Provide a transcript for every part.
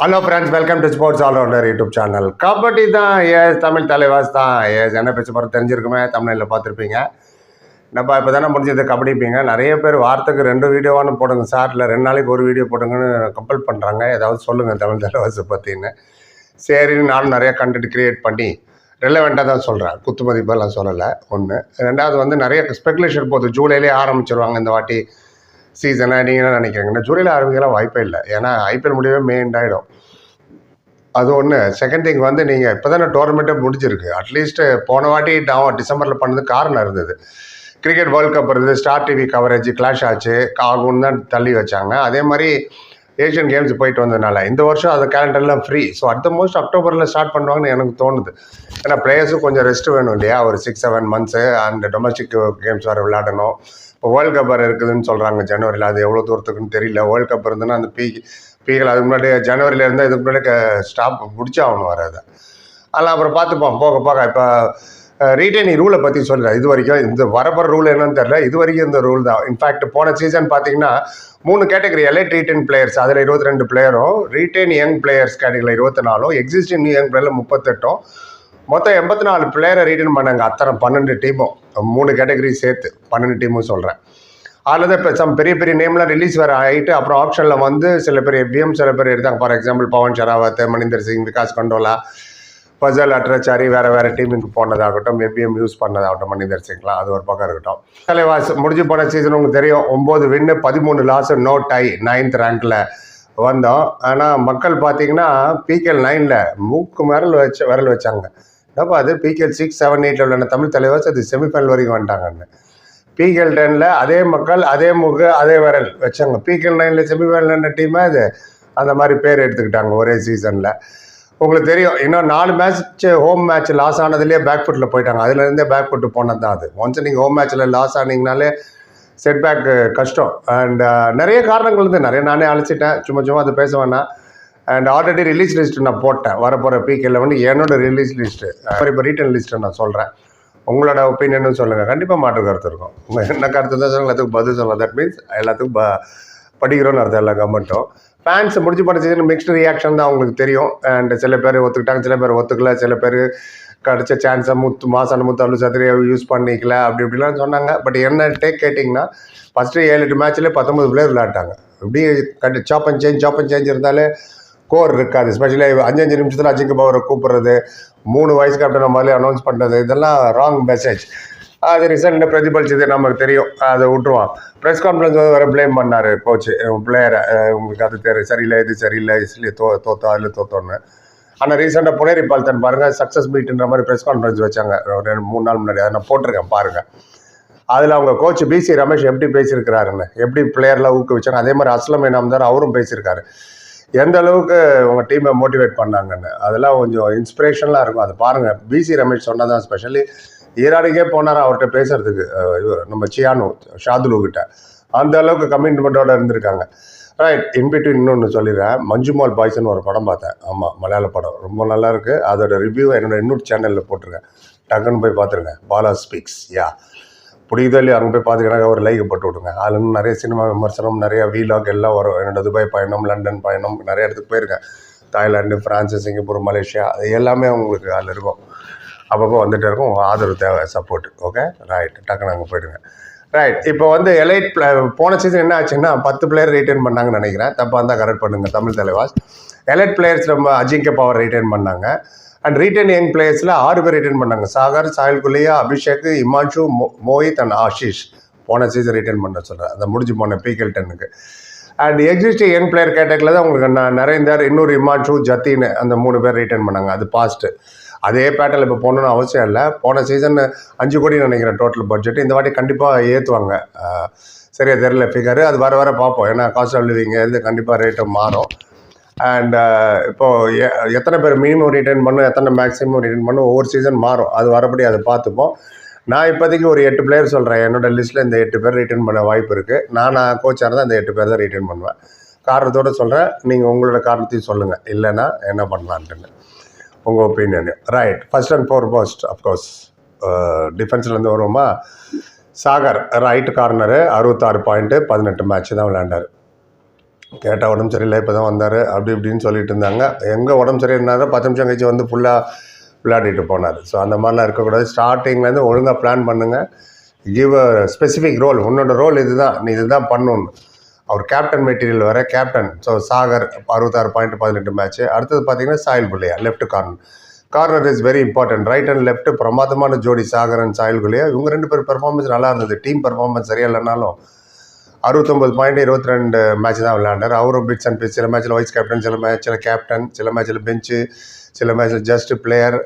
Hello friends welcome to sports allrounder YouTube channel kabaddi தான் ace Tamil Thalaivas தான். Ace என்ன பேச்சு போகிற தெரிஞ்சிருக்குமே தமிழில் பார்த்துருப்பீங்க. நம்ம இப்போ தானே முடிஞ்சது கபடிப்பீங்க நிறைய பேர் வாரத்துக்கு ரெண்டு வீடியோவானு போடுங்க சார் இல்லை ரெண்டு நாளைக்கு ஒரு வீடியோ போடுங்கன்னு கம்பல் பண்ணுறாங்க ஏதாவது சொல்லுங்கள் தமிழ் தலைவாஸை பற்றின்னு சரின்னு நானும் நிறைய கண்டென்ட் க்ரியேட் பண்ணி ரெலவெண்ட்டாக தான் சொல்கிறேன் குத்து மதிப்பெல்லாம் சொல்லலை ஒன்று ரெண்டாவது வந்து நிறைய ஸ்பெகுலேஷன் போகுது ஜூலையிலே ஆரம்பிச்சிருவாங்க இந்த வாட்டி. சீசனாக நீங்கள் என்ன நினைக்கிறீங்கன்னா ஜூலையில் ஆரம்பிக்கலாம் வாய்ப்பே இல்லை. ஏன்னா ஐபிஎல் முடியவே மெயின் ஆகிடும் அது ஒன்று செகண்ட் திங் வந்து நீங்கள் இப்போ தானே டோர்னமெண்ட்டே முடிஞ்சிருக்கு அட்லீஸ்ட் போன வாட்டி டா- டிசம்பரில் பண்ணது காரணம் இருந்தது. கிரிக்கெட் வேர்ல்ட் கப் இருந்தது ஸ்டார் டிவி கவரேஜ் கிளாஷ் ஆச்சு. ஆகும்னு தான் தள்ளி வச்சாங்க. அதே மாதிரி ஏஷியன் கேம்ஸ் போயிட்டு வந்ததுனால இந்த வருஷம் அது கேலண்டர்லாம் ஃப்ரீ ஸோ அடுத்த மோஸ்ட் அக்டோபரில் ஸ்டார்ட் பண்ணுவாங்கன்னு எனக்கு தோணுது. ஏன்னா பிளேயர்ஸும் கொஞ்சம் ரெஸ்ட் வேணும் இல்லையா? ஒரு six seven months and domestic games வேறு விளையாடணும். இப்போ வேர்ல்ட் கப் வேறு இருக்குதுன்னு சொல்கிறாங்க ஜனவரியில். அது எவ்வளோ தூரத்துக்குன்னு தெரியல. வேர்ல்ட் கப் இருந்ததுன்னா அந்த பீ பீக்கில் அதுக்கு முன்னாடி ஜனவரியில் இருந்தால் இதுக்கு முன்னாடி ஸ்டாப் முடிச்சாகணும் வர அதை அதெல்லாம் அப்புறம் பார்த்துப்போம். போக போக இப்போ ரீட்டைனிங் ரூலை பற்றி சொல்கிறேன் இது வரைக்கும் இந்த வரப்போகிற ரூல் என்னன்னு தெரில இது வரைக்கும் இந்த ரூல் தான். இன்ஃபேக்ட் போன சீசன் பார்த்தீங்கன்னா மூணு கேட்டகரி எலைட் ரீட்டைன் பிளேயர்ஸ் அதில் இருபத்தி ரெண்டு பிளேயரும் ரீட்டைன் யங் பிளேயர்ஸ் கேட்டகரியில் இருபத்தி நாலும் எக்ஸிஸ்டிங் யங் பிளேயரில் முப்பத்தெட்டும். மொத்தம் எண்பத்தி நாலு பிளேயரை ரீட்டைன் பண்ணாங்க. அத்தனை பன்னெண்டு டீமும் மூணு கேட்டகரி சேர்த்து பன்னெண்டு டீமும் சொல்கிறேன் அதில் தான் இப்போ சம் பெரிய பெரிய நேம்லாம் ரிலீஸ் வேறு ஆகிட்டு அப்புறம் ஆப்ஷனில் வந்து சில பேர் எஃபிஎம் சில பேர் எடுத்தாங்க. For example Pawan Sehrawat Maninder Singh Vikash Kandola Fazel Atrachali வேறு வேறு டீமுக்கு போனதாகட்டும் எபிஎம் யூஸ் பண்ணதாகட்டும் மனிதர் சிங்லாம். அது ஒரு பக்கம் இருக்கட்டும். தலைவாஸ் முடிஞ்சு போன சீசன் உங்களுக்கு தெரியும் ஒம்பது வின்னு பதிமூணு லாஸ் நோ டை நைன்த் ரேங்கில் வந்தோம். ஆனால் மக்கள் பார்த்தீங்கன்னா பிகேஎல் நைனில் மூக்கு விரல் வச்சு விரல் வச்சாங்க. என்னப்பா அது? பிகேஎல் சிக்ஸ் செவன் எயிட்டில் உள்ள தமிழ் தலைவர் அது செமிஃபைனல் வரைக்கும் வந்துட்டாங்கன்னு. பிகேஎல் டெனில் அதே மக்கள் அதே முக அதே விரல் வச்சாங்க. பிகேஎல் நைனில் செமிஃபைனல் டீமே அது அந்த மாதிரி பேர் எடுத்துக்கிட்டாங்க ஒரே சீசனில் உங்களுக்கு தெரியும் இன்னும் நாலு மேட்ச் ஹோம் மேட்ச் லாஸ் ஆனதுலேயே பேக் ஃபுட்டில் போயிட்டாங்க. அதுலேருந்தே பேக் ஃபுட்டு போனது தான் அது ஒன்ஸ் நீங்கள் ஹோம் மேட்ச்சில் லாஸ் ஆனீங்கனாலே செட் பேக் கஷ்டம் அண்ட் நிறைய காரணங்கள் இருந்து நிறைய நானே அழைச்சிட்டேன் சும்மா சும்மா அது பேச வேணாம். அண்ட் ஆல்ரெடி ரிலீஸ் லிஸ்ட் நான் போட்டேன். வரப்போகிற பிகேல வந்து என்னோட ரிலீஸ் லிஸ்ட்டு அப்புறம் இப்போ ரிட்டன் லிஸ்ட்டை நான் சொல்கிறேன் உங்களோட ஒப்பீனியனும் சொல்லுங்கள் கண்டிப்பாக மாற்று கருத்து இருக்கும். உங்கள் என்ன கருத்து தான் சொல்லுங்கள் எல்லாத்துக்கும் பதில் சொல்லலாம் தட் மீன்ஸ் எல்லாத்துக்கும் ப படிக்கிறோன்னு அர்த்தம் எல்லா கவர்மெண்ட்டும் ஃபேன்ஸ் முடிச்சு போன மிக்ஸ்டு ரியாக்ஷன் தான் அவங்களுக்கு தெரியும். அண்ட் சில பேர் ஒத்துக்கிட்டாங்க சில பேர் ஒத்துக்கல சில பேர் கிடச்ச சான்ஸை முத்து மாசான முத்து அல்லு சத்திரியை யூஸ் பண்ணிக்கல அப்படி இப்படிலாம் சொன்னாங்க. பட் என்ன டேக் கேட்டிங்கன்னா ஃபஸ்ட்டு ஏழு எட்டு மேட்ச்லேயே பத்தொம்பது பிளேயர் விளையாட்டாங்க. இப்படி கட்டி chop and change chop and change இருந்தாலே கோர் இருக்காது ஸ்பெஷலி அஞ்சஞ்சு நிமிஷத்தில் அஜிங்க பவரை கூப்பிட்றது மூணு வைஸ் கேப்டனை முதல்ல அனௌன்ஸ் பண்ணுறது இதெல்லாம் ராங் மெசேஜ் அது ரிசல்ட் பிரதிபலிச்சது நமக்கு தெரியும் அதை விட்டுருவான். ப்ரெஸ் கான்ஃபரன்ஸ் வந்து வேறு ப்ளேம் பண்ணார் கோச்சு பிளேயரை உங்களுக்கு அது தெரியும் சரியில்லை இது சரியில்லை இஸ்லி தோ தோத்தா அதில் தோத்தோன்னு. ஆனால் ரீசெண்டாக புனேரி பால்தன் பாருங்கள் சக்ஸஸ் மீட்டுன்ற மாதிரி ப்ரெஸ் கான்ஃபரன்ஸ் வச்சாங்க ஒரு ரெண்டு மூணு நாள் முன்னாடி அதை நான் போட்டிருக்கேன் பாருங்கள் அதில் அவங்க கோச் பிசி ரமேஷ் எப்படி பேசியிருக்கிறாருன்னு எப்படி பிளேயர்லாம் ஊக்குவிச்சாங்க அதே மாதிரி அஸ்லம் இனாம்தார் அவரும் பேசியிருக்காரு. எந்த அளவுக்கு உங்கள் டீமை மோட்டிவேட் பண்ணாங்கன்னு. அதெல்லாம் கொஞ்சம் இன்ஸ்பிரேஷனலாக இருக்கும். அதை பாருங்கள் பிசி ரமேஷ் சொன்னதான் ஸ்பெஷலி ஈரானுக்கே போனார் அவர்கிட்ட பேசுறதுக்கு. நம்ம சியானு ஷாதுலு கிட்ட. அந்த அளவுக்கு கமிட்மெண்ட்டோட இருந்திருக்காங்க. ரைட் இன்பிட்வீன் இன்னொன்று சொல்லிடுறேன். மஞ்சுமால் பாய்ஸ்னு ஒரு படம் பார்த்தேன். ஆமாம் மலையாள படம். ரொம்ப நல்லா இருக்கு. அதோட ரிவ்யூ என்னோட இன்னொரு சேனலில் போட்டிருக்கேன். டக்குன்னு போய் பார்த்துருங்க. பாலா ஸ்பீக்ஸ் யா பிடிக்குதோ அங்கே போய் பார்த்துக்கிட்டாங்க ஒரு லைக் போட்டு விடுங்க. அதில் இன்னும் நிறைய சினிமா விமர்சனம் நிறைய வீலாக் எல்லாம் வரும். என்னோட துபாய் பயணம் லண்டன் பயணம் நிறைய இடத்துக்கு போயிருக்கேன். தாய்லாந்து ஃப்ரான்ஸு சிங்கப்பூர் மலேசியா அது எல்லாமே உங்களுக்கு அதில் இருக்கும். அப்பப்போ வந்துகிட்டே இருக்கும். உங்கள் ஆதரவு தேவை சப்போர்ட் ஓகே ரைட் டக்குன்னு அங்கே போயிடுங்க. ரைட் இப்போ வந்து எலைட் பிளே போன சீசன் என்ன ஆச்சுன்னா பத்து பிளேயர் ரிட்டைன் பண்ணாங்கன்னு நினைக்கிறேன். தப்பாக இருந்தால் கரெக்ட் பண்ணுங்க தமிழ் தலைவாஸ். எலைட் பிளேயர்ஸ் நம்ம அஜிங்க பவர் ரிட்டைன் பண்ணாங்க. அண்ட் ரீட்டன் யங் பிளேயர்ஸில் ஆறு பேர் ரிட்டர்ன் பண்ணாங்க. சாகர் சாயல் குலியா அபிஷேக் இமான்ஷு மோ மோஹித் அண்ட் ஆஷிஷ் போன சீசன் ரிட்டர்ன் பண்ண சொல்கிறேன் அந்த முடிஞ்சு போன பீக்கல் டென்னுக்கு அண்ட் எக்ஸிஸ்டிங் யங் பிளேயர் கேட்டகரியில் தான் உங்களுக்கு நான் நரேந்தர் இன்னொரு இமான்ஷு ஜத்தின்னு அந்த மூணு பேர் ரிட்டர்ன் பண்ணாங்க. அது பாஸ்ட்டு அதே பேட்டில் இப்போ போகணுன்னு அவசியம் இல்லை. போன சீசன் அஞ்சு கோடி நினைக்கிறேன் டோட்டல் பட்ஜெட் இந்த வாட்டி கண்டிப்பாக ஏற்றுவாங்க சரியா தெரியல ஃபிகரு அது வர வர பார்ப்போம். ஏன்னா காஸ்ட் ஆஃப் லிவிங் இது கண்டிப்பாக ரேட்டு மாறும். அண்ட் uh, இப்போது எ எத்தனை பேர் மினிமம் ரிட்டர்ன் பண்ணும் எத்தனை மேக்ஸிமம் ரிட்டர்ன் பண்ணும் ஒவ்வொரு சீசன் மாறும். அது வரபடி அதை பார்த்துப்போம். நான் இப்போதைக்கு ஒரு எட்டு பிளேயர் சொல்கிறேன் என்னோட லிஸ்ட்டில் இந்த எட்டு பேர் ரிட்டர்ன் பண்ண வாய்ப்பு இருக்குது நான் கோச்சாக இருந்தால் இந்த எட்டு பேர் தான் ரிட்டர்ன் பண்ணுவேன். காரணத்தோடு சொல்கிறேன் நீங்கள் உங்களோட காரணத்தையும் சொல்லுங்கள் இல்லைன்னா என்ன பண்ணலான்ட்டுன்னு உங்கள் opinion right first and foremost of course டிஃபென்ஸ்லேருந்து வருவோமா? சாகர் ரைட் கார்னரு அறுபத்தாறு பாயிண்ட்டு பதினெட்டு மேட்ச் தான் விளையாண்டார். கேட்டால் உடம்பு சரியில்லை இப்போ தான் வந்தார் அப்படி இப்படின்னு சொல்லிட்டு இருந்தாங்க. எங்கே உடம்பு சரியில்லைனாரு பத்து நிமிஷம் கழிச்சு வந்து ஃபுல்லாக விளையாடிட்டு போனார். ஸோ அந்த மாதிரிலாம் இருக்கக்கூடாது. ஸ்டார்டிங்லேருந்து ஒழுங்காக பிளான் பண்ணுங்கள் கிவ் அ ஸ்பெசிஃபிக் ரோல் உன்னோட ரோல் இதுதான். நீ இதுதான் பண்ணணும். அவர் கேப்டன் மெட்டீரியல் வர கேப்டன் ஸோ சாகர் அறுபத்தாறு பாயிண்ட் பதினெட்டு மேட்ச் அடுத்தது பார்த்தீங்கன்னா Sahil Gulia left corner corner is very important right and left பிரமாதமான ஜோடி சாகர் அண்ட் சாயில் குலியா இவங்க ரெண்டு பேர் பெர்ஃபார்மன்ஸ் நல்லா இருந்தது. டீம் பெர்ஃபார்மன்ஸ் சரியா இல்லைனாலும் அறுபத்தொம்பது பாயிண்ட் இருபத்தி ரெண்டு மேட்ச் தான் விளையாண்டார். அவரும் பிட்ஸ் அண்ட் பிட்ஸ் சில மேட்ச்சில் வைஸ் கேப்டன் சில மேட்ச்சில் கேப்டன் சில மேட்ச்சில் பெஞ்சு சில மேட்ச்சில் ஜஸ்ட் பிளேயர்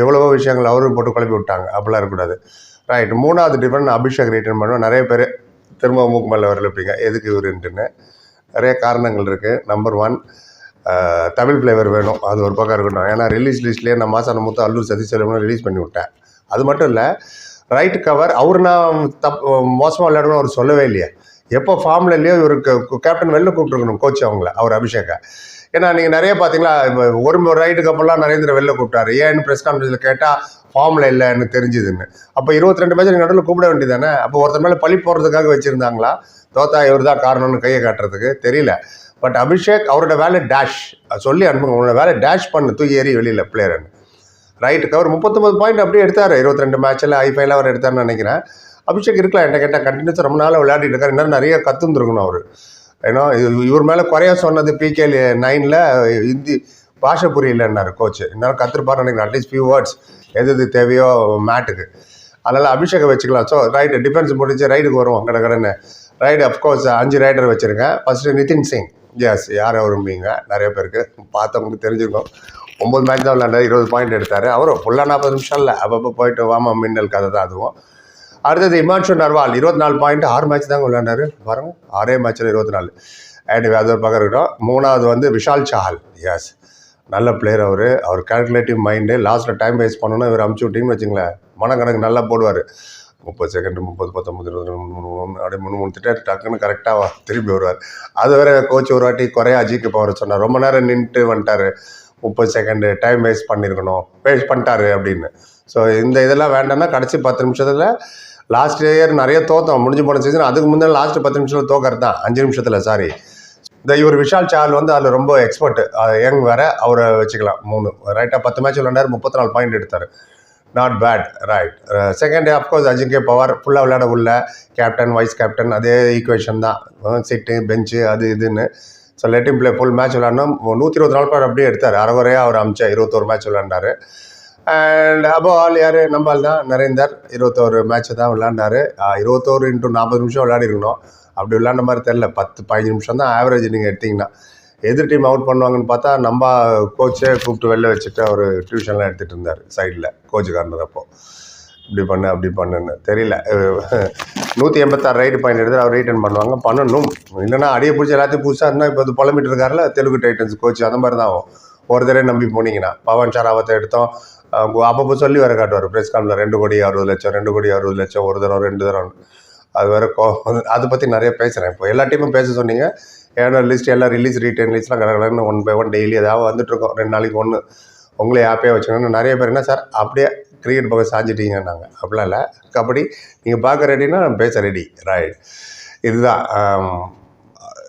எவ்வளவோ விஷயங்கள் அவரும் போட்டு குழப்பி விட்டாங்க. அப்படிலாம் இருக்கக்கூடாது. ரைட் மூணாவது டிஃபன் அபிஷேக் ரிட்டர்ன் பண்ணுவோம் நிறைய பேர் திரும்ப மூக்குமல்ல வரலப்பீங்க எதுக்கு இவருன்ட்டுன்னு நிறைய காரணங்கள் இருக்குது நம்பர் ஒன் தமிழ் ஃப்ளேவர் வேணும். அது ஒரு பக்கம் இருக்கட்டும். ஏன்னா ரிலீஸ் லிஸ்ட்லேயே நான் மாசான மூத்த அல்லூர் சதீஷ் ரிலீஸ் பண்ணி விட்டேன். அது மட்டும் இல்லை ரைட் கவர் அவர் நான் தப் மோசமாக விளையாடணும்னு அவர் சொல்லவே இல்லையே. எப்போ ஃபார்மில் இல்லையோ இவருக்கு கேப்டன் வெளில கூப்பிட்டுருக்கணும் கோச் அவங்கள அவர் அபிஷேகா ஏன்னா நீங்கள் நிறைய பார்த்தீங்களா இப்போ ஒரு ரைடுக்கு அப்புறம்லாம் நரேந்திர வெளில கூப்பிட்டாரு. ஏன்னு ப்ரெஸ் கான்ஃபரன்ஸில் கேட்டால் ஃபார்மில் இல்லைன்னு தெரிஞ்சுதுன்னு. அப்போ இருபத்தி ரெண்டு மேட்ச் நடுவில் கூப்பிட வேண்டியதானே அப்போ ஒருத்தர் மேலே பழி போடுறதுக்காக வச்சுருந்தாங்களா? தோத்தா இவர் தான் காரணம்னு கையை காட்டுறதுக்கு தெரியல. பட் அபிஷேக் அவரோட வேலை டேஷ் சொல்லி அனுப்புங்க உங்களோட வேலை டேஷ் பண்ணு தூக்கி ஏறி வெளியில் பிளேயர்னு ரைட்டுக்கு அவர் முப்பத்தொம்பது பாயிண்ட் அப்படியே எடுத்தார் இருபத்தி ரெண்டு மேட்ச்சில் ஐஃபைல அவர் எடுத்தார்னு நினைக்கிறேன். அபிஷேக் இருக்கலாம் என்ன கேட்டால் கண்டினியூஸாக ரொம்ப நாள் விளையாடிட்டு இருக்காரு. இன்னும் நிறைய கற்றுந்துருக்கணும் அவர். ஏன்னா இவர் மேலே குறைய சொன்னது பிகே நைனில் ஹிந்தி பாஷை புரியலன்னாரு கோச் இன்னும் கற்றுருப்பாரு நினைக்கிறேன். அட்லீஸ்ட் ஃபியூ வேர்ட்ஸ் எது எது தேவையோ மேட்டுக்கு அதனால் அபிஷேகை வச்சுக்கலாம். ஸோ ரைட்டு டிஃபென்ஸ் முடிஞ்சு ரைடுக்கு வருவோம். கடை கடைன்னு. ரைடு அஃப்கோர்ஸ் அஞ்சு ரைடர் வச்சுருக்கேன் ஃபஸ்ட்டு நிதின் சிங் எஸ் யார் விரும்புவீங்க? நிறைய பேருக்கு பார்த்தவங்களுக்கு தெரிஞ்சிருக்கோம். ஒம்பது மேட்ச் தான் விளையாண்டாரு. இருபது பாயிண்ட் எடுத்தார். அவரும் ஃபுல்லாக நாற்பது நிமிஷம் இல்லை. அப்பப்போ போயிட்டு வாமா மின்னல் கதை தான் அதுவும். அடுத்தது இமான்ஷு நர்வால் இருபத்தி நாலு பாயிண்ட் ஆறு மேட்ச் தாங்க விளையாண்டாரு. பாருங்க ஆறே மேட்ச்சில் இருபத்தி நாலு அண்ட் அது ஒரு பக்கம் இருக்கட்டும். மூணாவது வந்து விஷால் சஹால் எஸ் நல்ல பிளேயர் அவர். அவர் கால்குலேட்டிவ் மைண்டு லாஸ்ட்டில் டைம் வேஸ்ட் பண்ணணும் இவர் அமுச்சு விட்டீங்கன்னு வச்சுங்களேன். மனக்கணக்கு நல்லா போடுவார். முப்பது செகண்ட் முப்பது பத்தொம்பது இருபது மூணு மூணு அப்படியே மூணு மூணு திட்ட டக்குன்னு கரெக்டாக திரும்பி வருவார். அது வேற கோச் ஒரு வாட்டி குறைய அஜிக்கு போகிற சொன்னார். ரொம்ப நேரம் நின்றுட்டு வந்துட்டார். முப்பது செகண்டு டைம் வேஸ்ட் பண்ணியிருக்கணும் வேஸ்ட் பண்ணிட்டாரு அப்படின்னு. ஸோ இந்த இதெல்லாம் வேண்டாம்னா கடைசி பத்து நிமிஷத்தில் லாஸ்ட் இயர் நிறைய தோத்தோம். முடிஞ்சு போன சீசன் அதுக்கு முன்னாடி லாஸ்ட் பத்து நிமிஷத்தில் தோக்கறது தான். அஞ்சு நிமிஷத்தில் சாரி இந்த இவர் விஷால் சால் வந்து அதில் ரொம்ப எக்ஸ்பர்ட் யங் வேற அவரை வச்சுக்கலாம். மூணு. ரைட்டாக பத்து மேட்ச் விளையாண்டாரு முப்பத்தி நாலு பாயிண்ட் எடுத்தார் not bad right second day of course Ajinkya Pawar ஃபுல்லாக விளையாட உள்ள. கேப்டன் வைஸ் கேப்டன் அதே ஈக்குவேஷன் தான். சிட்டு பெஞ்சு அது இதுன்னு. So let him play full match விளாட்னோம் நூற்றி இருபத்தி நாலு பாயிண்ட் அப்படியே எடுத்தார். அரைகுறையாக அவர் அமிச்சா இருபத்தோரு மேட்ச் விளாண்டாரு அண்ட் அபோ ஆல் யார்? நம்ம ஆள் தான் நரேந்தர். இருபத்தோரு மேட்ச் தான் விளாண்டாரு இருபத்தோரு இன்ட்டு நாற்பது நிமிஷம் விளையாடி இருக்கணும். அப்படி விளாண்ட மாதிரி தெரில பத்து பதினஞ்சு நிமிஷம் தான் ஆவரேஜ் நீங்கள் எடுத்தீங்கன்னா. எதிர் டீம் அவுட் பண்ணுவாங்கன்னு பார்த்தா நம்ம கோச்சே கூப்பிட்டு வெளில வச்சுட்டு அவர் டியூஷன்லாம் எடுத்துகிட்டு இருந்தார் சைடில் கோச்சுக்காரனர் அப்போ இப்படி பண்ணு அப்படி பண்ணுன்னு. தெரியல. நூற்றி எண்பத்தாறு ரைடு பாயிண்ட் எடுத்து அவர் ரீட்டன் பண்ணுவாங்க. பண்ணணும். இல்லைன்னா அடியை பிடிச்சி எல்லாத்தையும் புதுசாக இருந்தால் இப்போ இது புலம்பிட்டு இருக்காருல தெலுங்கு டைட்டன்ஸ் கோச் அந்த மாதிரி தான் ஆகும். ஒரு தடவை நம்பி போனீங்கன்னா. பவன் ஷராவத்தை எடுத்தோம். அப்பப்போ சொல்லி வேற காட்டுவார். ப்ரெஸ் காமில் ரெண்டு கோடி அறுபது லட்சம் ரெண்டு கோடி அறுபது லட்சம் ஒரு தடவை ரெண்டு தடவை அது வேற கோ அதை பற்றி நிறைய பேசுகிறேன் இப்போ எல்லா டீமும் பேச சொன்னீங்க. ஏன்னா லிஸ்ட் எல்லாம் ரிலீஸ் ரீட்டைன் லிஸ்ட்லாம் கடற்கடன்னு ஒன் பை ஒன் டெய்லி ஏதாவது வந்துட்டுருக்கோம் ரெண்டு நாளைக்கு ஒன்று உங்களே ஹாப்பியாக வச்சுக்கணும்னு நிறைய பேர் என்ன சார் அப்படியே கிரிக்கெட் பக்கம் சாஞ்சிட்டீங்கன்னாங்க. அப்படிலாம் இல்லை. கபடி நீங்கள் பார்க்க ரெடினா பேச ரெடி ரைட் இதுதான்.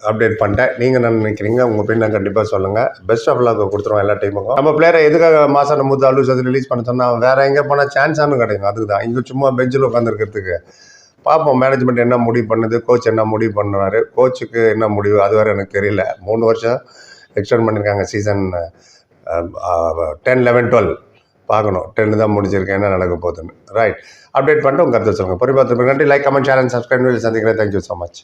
அப்டேட் பண்ணிட்டேன். நீங்கள் என்ன நினைக்கிறீங்க? உங்கள் பின்ன கண்டிப்பாக சொல்லுங்கள் பெஸ்ட் ஆஃப் லாக் கொடுத்துருவோம் எல்லா டைமுக்கும் நம்ம பிளேயரை எதுக்காக மாசம் நம்ம அலூஸ் அது ரிலீஸ் பண்ண சொன்னால் வேறு எங்கே போனால் சான்ஸானு கிடைக்கும். அதுக்கு தான் இங்கே சும்மா பெஞ்சில் உட்காந்துருக்கிறதுக்கு பார்ப்போம் மேனேஜ்மெண்ட் என்ன முடிவு பண்ணுது கோச் என்ன முடிவு பண்ணுவார் கோச்சுக்கு என்ன முடிவு? அது வேறு எனக்கு தெரியல. மூணு வருஷம் எக்ஸ்டெண்ட் பண்ணியிருக்காங்க சீசன் டென் லெவன் டுவெல் பார்க்கணும். டென்னு தான் முடிஞ்சிருக்கேன் என்ன நடக்க போகுதுன்னு. ரைட் அப்டேட் பண்ணிட்டு உங்கள் கருத்து சொல்லுங்கள் பொறுப்பாக நன்றி. Like comment share and subscribe சந்திக்கிறேன். Thank you so much